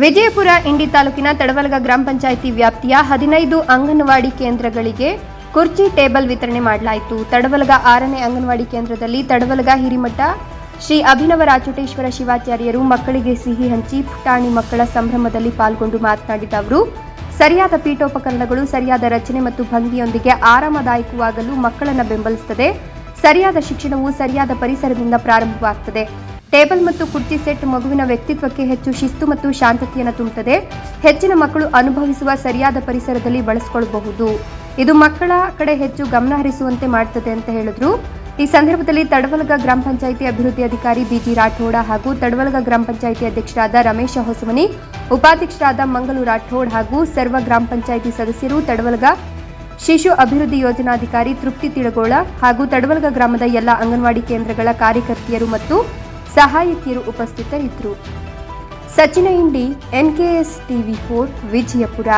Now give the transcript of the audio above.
ವಿಜಯಪುರ ಇಂಡಿ ತಾಲೂಕಿನ ತಡವಲಗ ಗ್ರಾಮ ಪಂಚಾಯಿತಿ ವ್ಯಾಪ್ತಿಯ ಹದಿನೈದು ಅಂಗನವಾಡಿ ಕೇಂದ್ರಗಳಿಗೆ ಕುರ್ಚಿ ಟೇಬಲ್ ವಿತರಣೆ ಮಾಡಲಾಯಿತು. ತಡವಲಗ ಆರನೇ ಅಂಗನವಾಡಿ ಕೇಂದ್ರದಲ್ಲಿ ತಡವಲಗ ಹಿರಿಮಠ, ಶ್ರೀ ಅಭಿನವ ರಾಚುಟೇಶ್ವರ ಶಿವಾಚಾರ್ಯರು ಮಕ್ಕಳಿಗೆ ಸಿಹಿ ಹಂಚಿ, ಪುಟಾಣಿ ಮಕ್ಕಳ ಸಂಭ್ರಮದಲ್ಲಿ ಪಾಲ್ಗೊಂಡು ಮಾತನಾಡಿದ ಅವರು, ಸರಿಯಾದ ಪೀಠೋಪಕರಣಗಳು, ಸರಿಯಾದ ರಚನೆ ಮತ್ತು ಭಂಗಿಯೊಂದಿಗೆ ಆರಾಮದಾಯಕವಾಗಲು ಮಕ್ಕಳನ್ನು ಬೆಂಬಲಿಸುತ್ತದೆ. ಸರಿಯಾದ ಶಿಕ್ಷಣವು ಸರಿಯಾದ ಪರಿಸರದಿಂದ ಪ್ರಾರಂಭವಾಗುತ್ತದೆ ಟೇಬಲ್ ಮತ್ತು ಕುರ್ಚಿ ಸೆಟ್ ಮಗುವಿನ ವ್ಯಕ್ತಿತ್ವಕ್ಕೆ ಹೆಚ್ಚು ಶಿಸ್ತು ಮತ್ತು ಶಾಂತತೆಯನ್ನು ತುಂಬುತ್ತದೆ. ಹೆಚ್ಚಿನ ಮಕ್ಕಳು ಅನುಭವಿಸುವ ಸರಿಯಾದ ಪರಿಸರದಲ್ಲಿ ಬಳಸಿಕೊಳ್ಳಬಹುದು ಇದು ಮಕ್ಕಳ ಕಡೆ ಹೆಚ್ಚು ಗಮನ ಹರಿಸುವಂತೆ ಮಾಡುತ್ತದೆ ಅಂತ ಹೇಳಿದ್ರು. ಈ ಸಂದರ್ಭದಲ್ಲಿ ತಡವಲಗ ಗ್ರಾಮ ಪಂಚಾಯಿತಿ ಅಭಿವೃದ್ಧಿ ಅಧಿಕಾರಿ ಬಿಜಿ ರಾಠೋಡ ಹಾಗೂ ತಡವಲಗ ಗ್ರಾಮ ಪಂಚಾಯಿತಿ ಅಧ್ಯಕ್ಷರಾದ ರಮೇಶ ಹೊಸಮನಿ, ಉಪಾಧ್ಯಕ್ಷರಾದ ಮಂಗಲು ರಾಠೋಡ್ ಹಾಗೂ ಸರ್ವ ಗ್ರಾಮ ಪಂಚಾಯಿತಿ ಸದಸ್ಯರು ತಡವಲಗ ಶಿಶು ಅಭಿವೃದ್ಧಿ ಯೋಜನಾಧಿಕಾರಿ ತೃಪ್ತಿ ತಿಳಗೋಳ ಹಾಗೂ ತಡವಲಗ ಗ್ರಾಮದ ಎಲ್ಲ ಅಂಗನವಾಡಿ ಕೇಂದ್ರಗಳ ಕಾರ್ಯಕರ್ತೆಯರು ಮತ್ತು ಸಹಾಯಕಿಯರು ಉಪಸ್ಥಿತರಿದ್ದರು. Sachin Indi NKS TV four Vijayapura.